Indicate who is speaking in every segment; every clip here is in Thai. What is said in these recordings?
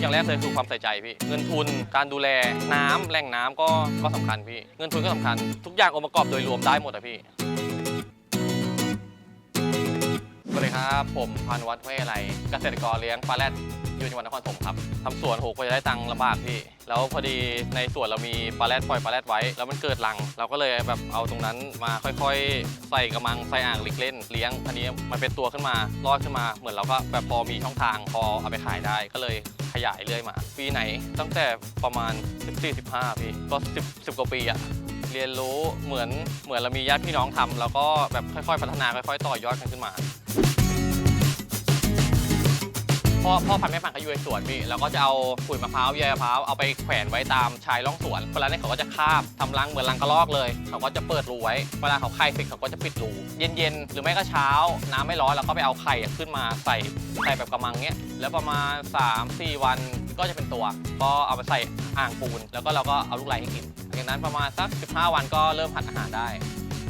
Speaker 1: อย่างแรกเลยคือความใส่ใจพี่ เงินทุนการดูแลน้ำแหล่งน้ำก็ก็สำคัญพี่ เงินทุนก็สำคัญ ทุกอย่างองค์ประกอบโดยรวมได้หมดอะพี่ สวัสดีครับ ผมพานุวัฒน์ห้วยอะไรเกษตรกรเลี้ยงปลาแรดอยู่จังหวัดนครปฐมครับทำสวนโหก็จะได้ตังค์ลำบากพี่ แล้วพอดีในสวนเรามีปลาแรดปล่อยปลาแรดไว้ แล้วมันเกิดรัง เราก็เลยแบบเอาตรงนั้นมาค่อยๆ ใส่กระมังใส่อ่างเล็กเล่นเลี้ยงอันนี้มันเป็นตัวขึ้นมารอดขึ้นมาเหมือนเราก็แบบพอมีช่องทางพอเอาไปขายได้ก็เลย ขยายเรื่อยมา ปีไหนตั้งแต่ประมาณ 14-15พี่ก็ 10 10 กว่าปีอะเรียนรู้เหมือนเหมือนเรามีญาติพี่น้องทำแล้วก็แบบค่อยๆ พัฒนาค่อย ๆ ต่อยอดกันขึ้นมา พ่อพ่อพันธุ์แม่พันธุ์เขาอยู่ในสวนพี่เราก็จะเอาขุยมะพร้าวใยมะพร้าวเอาไปแขวนไว้ตามชายร่องสวนเวลานี้เขาก็จะคาบทำรังเหมือนรังกระรอกเลย เขาก็จะเปิดรูไว้ เวลาเขาไข่เสร็จเขาก็จะปิดรูเย็นๆหรือไม่ก็เช้า น้ำไม่ร้อนเราก็ไปเอาไข่ขึ้นมาใส่ใส่แบบกระมังเนี้ยแล้วประมาณ 3-4 วันก็จะเป็นตัว ก็เอาไปใส่อ่างปูน แล้วก็เราก็เอาลูกไล่ให้กินจากนั้นประมาณสัก 15 วันก็เริ่มหัดอาหารได้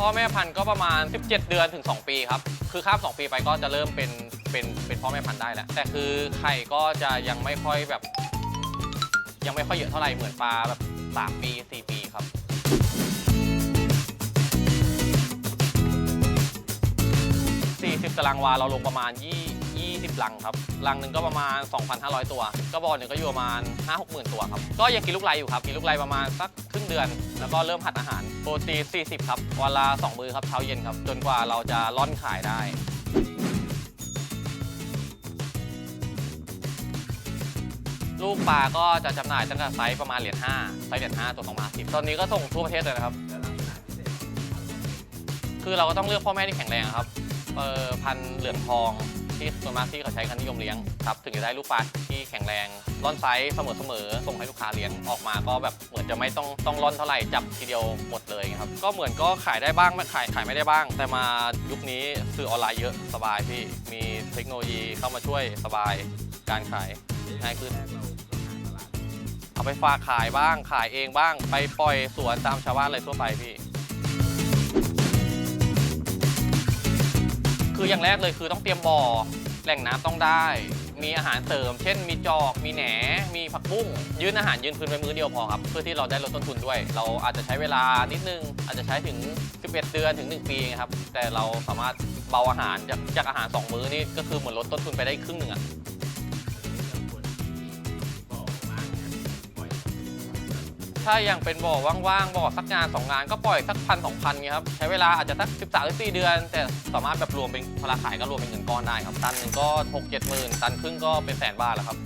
Speaker 1: พ่อแม่พันธุ์ก็ประมาณ 17 เดือนถึง 2 ปีครับ คือข้าม 2 ปีไปก็จะเริ่มเป็นเป็นเป็นพ่อแม่พันธุ์ได้แล้วแต่คือไข่ก็จะยังไม่ค่อยแบบ ยังไม่ค่อยเยอะเท่าไหร่เหมือนปลาแบบ 3 ปี 4 ปีครับ 40 ตารางวาเราลงประมาณ 20 20ลังครับลังหนึ่งก็ประมาณ 2,500 ตัว ก็บอลหนึ่งก็อยู่ประมาณ 5 6หมื่นตัวครับ ก็ยังกินลูกไลอยู่ครับ กินลูกไลประมาณสักครึ่งเดือน แล้วก็เริ่มหัดอาหาร โปรตีน 40 ครับ วันละ 2 มื้อครับเช้าเย็นครับ จนกว่าเราจะล่อนขายได้ลูกปลาก็จะจำหน่ายตั้งแต่ไซส์ประมาณเหรียญ5ไซส์เหรียญ5ตัวประมาณ10 ตอนนี้ก็ส่งทั่วประเทศเลยนะครับ คือเราก็ต้องเลือกพ่อแม่ที่แข็งแรงครับเออพันเหลืองทอง ที่ส่วนมากที่เขาใช้กันนิยมเลี้ยงครับถึงจะได้ลูกปลาที่แข็งแรงร่อนไซส์เสมอเสมอๆส่งให้ลูกค้าเลี้ยงออกมาก็แบบเหมือนจะไม่ต้องต้องร่อนเท่าไหร่จับทีเดียวหมดเลยครับก็เหมือนก็ขายได้บ้างไม่ขายขายไม่ได้บ้าง แต่มายุคนี้สื่อออนไลน์เยอะสบายพี่มีเทคโนโลยีเข้ามาช่วยสบายการขายง่ายขึ้นเอาไปฝากขายบ้างขายเองบ้าง ไปปล่อยสวนตามชาวบ้านอะไรทั่วไปพี่ คืออย่างแรกเลยคือต้องเตรียมบ่อแหล่งน้ำต้องได้ มีอาหารเสริม เช่น มีจอก มีแหน มีผักบุ้ง ยืนอาหารยืนพื้นไปมื้อเดียวพอครับ เพื่อที่เราได้ลดต้นทุนด้วย เราอาจจะใช้เวลานิดนึง อาจจะใช้ถึง 11 เดือนถึง 1 ปีครับ แต่เราสามารถเบาอาหารจากจากอาหาร 2 มื้อนี่ก็คือเหมือนลดต้นทุนไปได้ครึ่งหนึ่งอะ ถ้ายังเป็นบ่อว่างๆบ่อสักงานสองงานก็ปล่อยสักพันสองพันเงี้ยครับใช้เวลาอาจจะสักสิบสามสี่เดือน แต่สามารถแบบรวมเป็นพลาขายก็รวมเป็นเงินก้อนได้ครับตันหนึ่งก็หกเจ็ดหมื่นตันครึ่งก็เป็นแสนบาทแล้วครับ